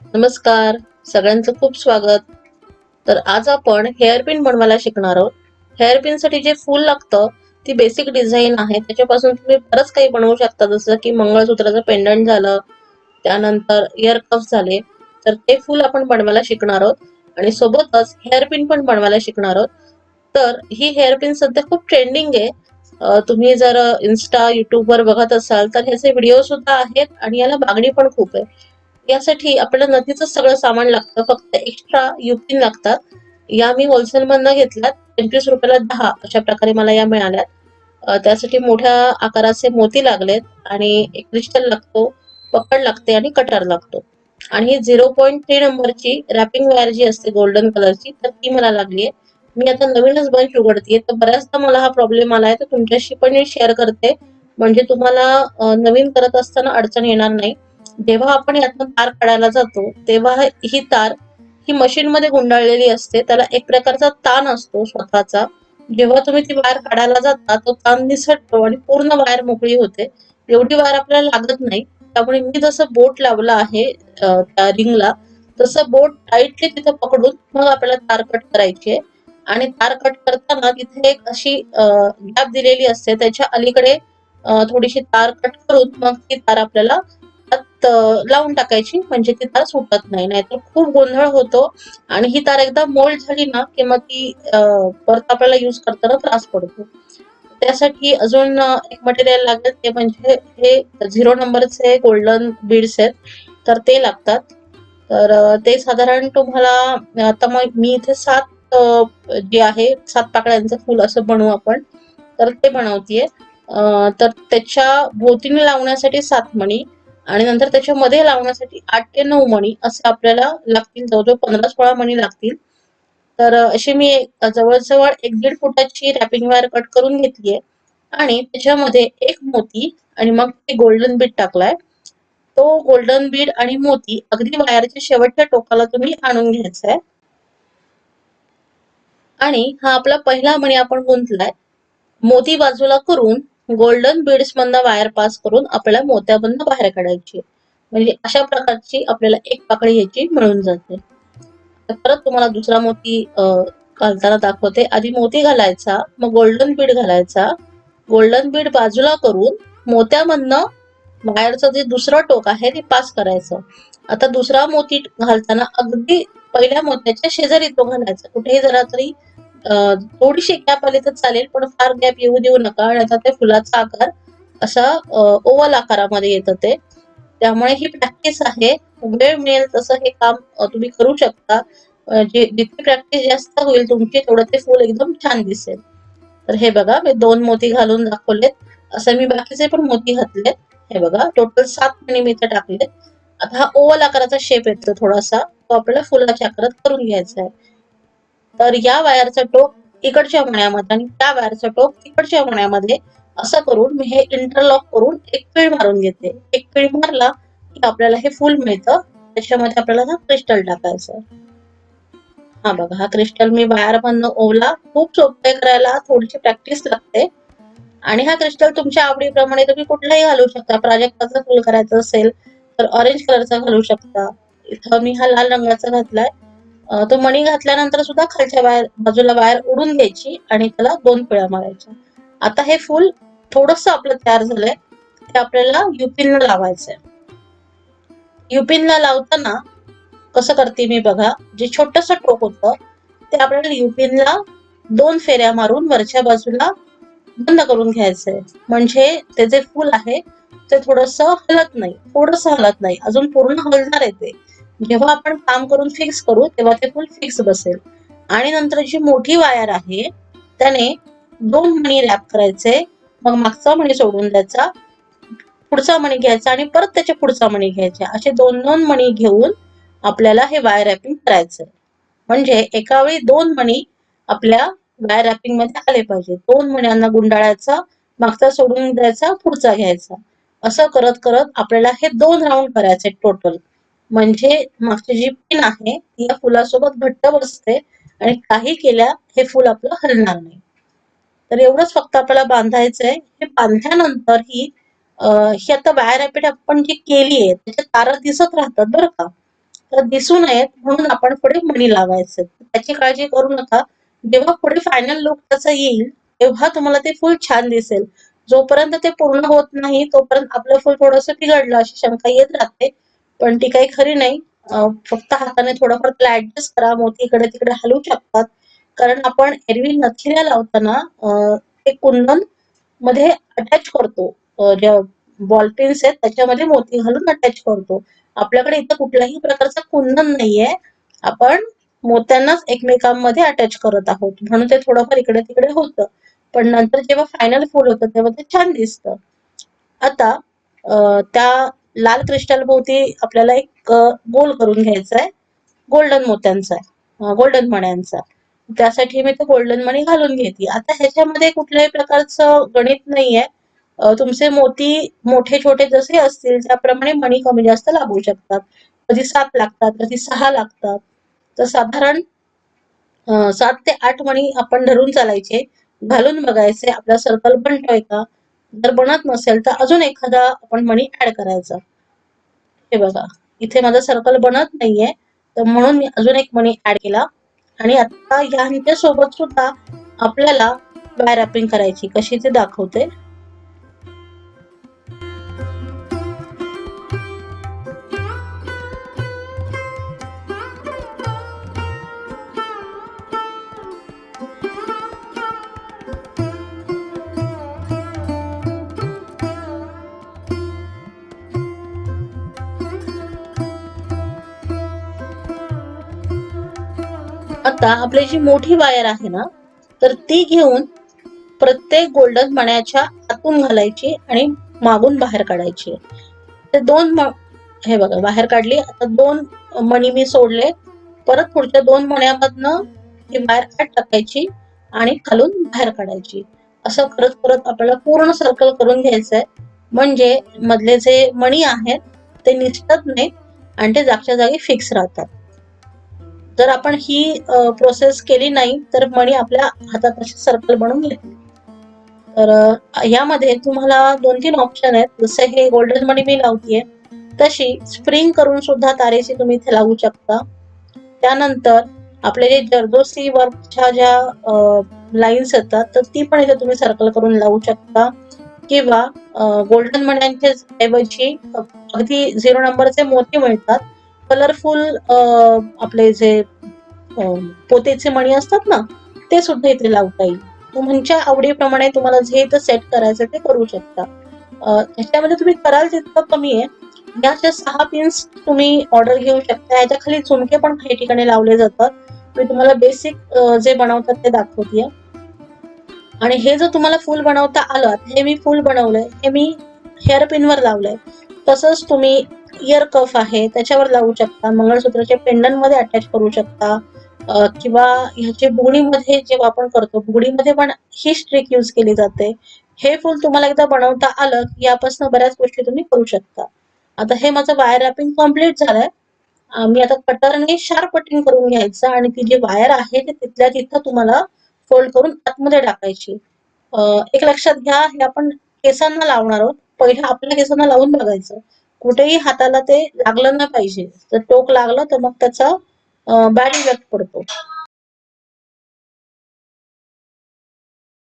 नमस्कार सगळ्यांचं खूप स्वागत. तर आज आपण हेअरपिन बनवायला शिकणार आहोत. हेअरपिनसाठी जे फूल लागतं ती बेसिक डिझाईन आहे. त्याच्यापासून तुम्ही बरंच काही बनवू शकता. जसं की मंगळसूत्राचं पेंडंट झालं त्यानंतर इयर कफ झाले. तर ते फूल आपण बनवायला शिकणार आहोत. आणि सोबतच हेअरपिन पण बनवायला शिकणार आहोत. तर ही हेअरपिन सध्या खूप ट्रेंडिंग आहे. तुम्ही जर इन्स्टा युट्यूबवर बघत असाल तर ह्याचे व्हिडिओ सुद्धा आहेत आणि याला मागणी पण खूप आहे. यासाठी आपल्याला नदीचं सगळं सामान लागतं फक्त एक्स्ट्रा युपिन लागतात. या मी होलसेल मधनं घेतल्यात पंचवीस रुपयाला दहा अशा प्रकारे मला या मिळाल्यात. त्यासाठी मोठ्या आकाराचे मोती लागलेत आणि एक क्रिस्टल लागतो पकड लागते आणि कटर लागतो. आणि ही झिरो पॉईंट थ्री नंबरची रॅपिंग वायर जी असते गोल्डन कलरची तर ती मला लागली आहे. मी आता नवीनच बंच उघडतीये तर बऱ्याचदा मला हा प्रॉब्लेम आलाय तर तुमच्याशी पण मी शेअर करते. म्हणजे तुम्हाला नवीन करत असताना अडचण येणार नाही. जेव्हा आपण यातनं तार काढायला जातो तेव्हा ही तार ही मशीन मध्ये गुंडाळलेली असते. त्याला एक प्रकारचा ताण असतो स्वतःचा. जेव्हा तुम्ही ती वायर काढायला जाता तो ताण निसटतो आणि पूर्ण वायर मोकळी होते. एवढी वायर आपल्याला लागत नाही. त्यामुळे मी जसं बोट लावलं आहे त्या रिंगला तसं बोट टाईटली तिथे पकडून मग आपल्याला तार कट करायची. आहे आणि तार कट करताना तिथे एक अशी गॅप दिलेली असते. त्याच्या अलीकडे थोडीशी तार कट करून मग ती तार आपल्याला लावून टाकायची म्हणजे ती तार सुटत नाही. नाहीतर खूप गोंधळ होतो आणि ही तार एकदा मोल्ड झाली ना की मग ती परत आपल्याला युज करताना त्रास पडतो. त्यासाठी अजून एक मटेरियल लागेल ते म्हणजे हे झिरो नंबरचे गोल्डन बीड्स आहेत. तर ते लागतात. तर ते साधारण तुम्हाला आता मग मी इथे सात जे आहे सात पाकळ्यांचं फुल असं बनवू आपण. तर ते बनवतीये. तर त्याच्या भोवतीने लावण्यासाठी सात मणी. आणि नंतर त्याच्यामध्ये लावण्यासाठी आठ ते नऊ मणी असे आपल्याला लागतील जवळजवळ पंधरा सोळा मणी लागतील. तर अशी मी जवळजवळ एक दीड फुटाची रॅपिंग वायर कट करून घेतलीये. आणि त्याच्यामध्ये एक मोती आणि मग ते गोल्डन बीड टाकलाय. तो गोल्डन बीड आणि मोती अगदी वायरच्या शेवटच्या टोकाला तुम्ही आणून घ्यायचा आहे आणि हा आपला पहिला मणी आपण गुंतलाय. मोती बाजूला करून गोल्डन बीड्स मधनं वायर पास करून आपल्याला मोत्यामधनं बाहेर काढायची म्हणजे अशा प्रकारची आपल्याला एक पाकळी ह्याची मिळून जाते. परत तुम्हाला दुसरा मोती घालताना दाखवते. आधी मोती घालायचा मग गोल्डन बीड घालायचा. गोल्डन बीड बाजूला करून मोत्यामधनं बाहेरचं जे दुसरं टोक आहे ते पास करायचं. आता दुसरा मोती घालताना अगदी पहिल्या मोत्याच्या शेजारी तो घालायचा. कुठेही जरा तरी थोडीशी गॅप आली तर चालेल पण फार गॅप येऊ देऊ नका. आणि आता ते फुलाचा आकार असा ओवल आकारामध्ये येतं ते. त्यामुळे ही प्रॅक्टिस आहे. वेळ मिळेल तसं हे काम तुम्ही करू शकता. जे जितकी प्रॅक्टिस जास्त होईल तुमची तेवढं ते फुल एकदम छान दिसेल. तर हे बघा मी दोन मोती घालून दाखवलेत. असं मी बाकीचे पण मोती घातलेत. हे बघा टोटल सात मणी मी इथे टाकलेत. आता हा ओवल आकाराचा शेप येतो थोडासा. तो आपल्याला फुलाच्या आकारात करून घ्यायचा आहे. तर या वायरचं टोक इकडच्या मण्यामध्ये आणि त्या वायरचं टोक तिकडच्या मण्यामध्ये असं करून मी हे इंटरलॉक करून एक पीळ मारून घेते. एक पीळ मारला की आपल्याला हे फुल मिळतं. त्याच्यामध्ये आपल्याला हा क्रिस्टल टाकायचं. हा बघा हा क्रिस्टल मी वायर मधनं ओवला. खूप सोपे करायला थोडीशी प्रॅक्टिस लागते. आणि हा क्रिस्टल तुमच्या आवडीप्रमाणे तुम्ही कुठलाही घालू शकता. प्राजक्ताचं फुल करायचं असेल तर ऑरेंज कलरचा घालू शकता. इथं मी हा लाल रंगाचा घातलाय. तो मणी घातल्यानंतर सुद्धा खालच्या बाहेर बाजूला बाहेर उडून द्यायची आणि त्याला दोन पिळ्या मारायच्या. आता हे फुल थोडस आपलं तयार झालंय. ते आपल्याला युपिनला लावायचंय. युपिनला लावताना कसं करते मी बघा जे छोटस टोक होतं ते आपल्याला युपिनला दोन फेऱ्या मारून वरच्या बाजूला बंद करून घ्यायचंय. म्हणजे ते जे फुल आहे ते थोडस हलत नाही. थोडस हलत नाही. अजून पूर्ण हलणार आहे ते. जेव्हा आपण काम करून फिक्स करू तेव्हा ते फुल फिक्स बसेल. आणि नंतर जी मोठी वायर आहे त्याने दोन मणी रॅप करायचे. मग मागचा मणी सोडून द्यायचा पुढचा मणी घ्यायचा आणि परत त्याच्या पुढचा मणी घ्यायचा. असे दोन दोन मणी घेऊन आपल्याला हे वायर रॅपिंग करायचंय. म्हणजे एका वेळी दोन मणी आपल्या वायर रॅपिंगमध्ये आले पाहिजे. दोन मण्यांना गुंडाळायचा मागचा सोडून द्यायचा पुढचा घ्यायचा. असं करत करत आपल्याला हे दोन राऊंड करायचे टोटल म्हणजे मागची जी पिन आहे ती या फुलासोबत घट्ट बसते आणि काही केल्या हे फुल आपलं हलणार नाही. तर एवढंच फक्त आपल्याला बांधायचंय. हे बांधल्यानंतर ही ही आता वायर रॅपिड आपण जी केली आहे त्याच्या तारा दिसत राहतात बरं का. तर दिसू नयेत म्हणून आपण पुढे मणी लावायचे. त्याची काळजी करू नका. जेव्हा पुढे फायनल लुक त्याचा येईल तेव्हा तुम्हाला ते फुल छान दिसेल. जोपर्यंत ते पूर्ण होत नाही तोपर्यंत आपलं फुल थोडंसं बिघडलं अशी शंका येत राहते. पण ती काही खरी नाही. फक्त हाताने थोडंफार त्याला ऍडजस्ट करा मोती इकडे तिकडे हलवू शकतात. कारण आपण एरवी नथिऱ्या लावताना ते कुंदनमध्ये अटॅच करतो. ज्या बॉलपेन्स आहेत त्याच्यामध्ये मोती घालून अटॅच करतो. आपल्याकडे इथं कुठल्याही प्रकारचं कुंदन नाहीये. आपण मोत्यांनाच एकमेकांमध्ये अटॅच करत आहोत. म्हणून ते थोडंफार इकडे तिकडे होतं. पण नंतर जेव्हा फायनल फुल होतं तेव्हा ते छान दिसतं. आता त्या लाल क्रिस्टल भोवती आपल्याला एक गोल करून घ्यायचा आहे गोल्डन मोत्यांचा आहे. गोल्डन मण्यांचा त्यासाठी मी तो गोल्डन मणी घालून घेते. आता ह्याच्यामध्ये कुठल्याही प्रकारचं गणित नाहीये. तुमचे मोती मोठे छोटे जसे असतील त्याप्रमाणे मणी कमी जास्त लागू शकतात. कधी सात लागतात कधी सहा लागतात. तर साधारण सात ते आठ मणी आपण धरून चालायचे. घालून बघायचे. आपला सर्कल बनतोय का? जर बनत नसेल तर अजून एखादा आपण मणी ऍड करायचा. हे बघा इथे माझा सर्कल बनत नाहीये तर म्हणून मी अजून एक मणी ऍड केला. आणि आता ह्यांच्या सोबत सुद्धा आपल्याला बाय रॅपिंग करायची कशी ते दाखवते. आता आपली जी मोठी वायर आहे ना तर ती घेऊन प्रत्येक गोल्डन मण्याच्या आतून घालायची आणि मागून बाहेर काढायची. ते दोन हे बघा बाहेर काढली आता दोन मणी मी सोडले. परत पुढच्या दोन मण्यामधनं ही वायर आत टाकायची आणि खालून बाहेर काढायची. असं करत करत आपल्याला पूर्ण सर्कल करून घ्यायचंय. म्हणजे मधले जे मणी आहेत ते निसटत नाही आणि ते जागच्या जागी फिक्स राहतात. जर आपण ही प्रोसेस केली नाही तर मणी आपल्या हातात असे सर्कल बनवून येते तर यामध्ये तुम्हाला दोन तीन ऑप्शन आहेत. जसे हे गोल्डन मणी मी लावतीये तशी स्प्रिंग करून सुद्धा तारेची तुम्ही इथे लावू शकता. त्यानंतर आपले जे जर्दोसी वर्कच्या ज्या लाईन्स येतात तर ती पण इथे तुम्ही सर्कल करून लावू शकता. किंवा गोल्डन मण्यांच्या ऐवजी अगदी झिरो नंबरचे मोती मिळतात. कलरफुल आपले जे पोतेचे मणी असतात ना ते सुद्धा इथे लावता येईल. तुमच्या आवडीप्रमाणे तुम्हाला जे इथं सेट करायचं ते करू शकता. ह्याच्यामध्ये तुम्ही कराल तितकं कमी आहे या ज्या सहा पिन्स तुम्ही ऑर्डर घेऊ शकता याच्या खाली झुमके पण काही ठिकाणी लावले जातात. मी तुम्हाला बेसिक जे बनवतात ते दाखवते आणि हे जर तुम्हाला फुल बनवता आलं हे मी फुल बनवलंय हे मी हेअर पिनवर लावलंय तसंच तुम्ही इयर कफ आहे त्याच्यावर लावू शकता मंगळसूत्राच्या पेंडनमध्ये अटॅच करू शकता किंवा ह्याचे बुगडीमध्ये जेव्हा आपण करतो बुगडीमध्ये पण ही स्ट्रिक यूज केली जाते. हे फूल तुम्हाला एकदा बनवता आलं की यापासून बऱ्याच गोष्टी तुम्ही करू शकता. आता हे माझं वायर रॅपिंग कंप्लीट झालंय. मी आता कटरने शार्प कटिंग करून घ्यायचं आणि ती जी वायर आहे ती तिथल्या तिथं तुम्हाला फोल्ड करून आतमध्ये टाकायची. एक लक्षात घ्या हे आपण केसांना लावणार आहोत. पहिलं आपल्या केसांना लावून बघायचं. कुठेही हाताला ते लागलं ना पाहिजे. जर टोक लागलं तर मग त्याचा बॅड इफेक्ट पडतो.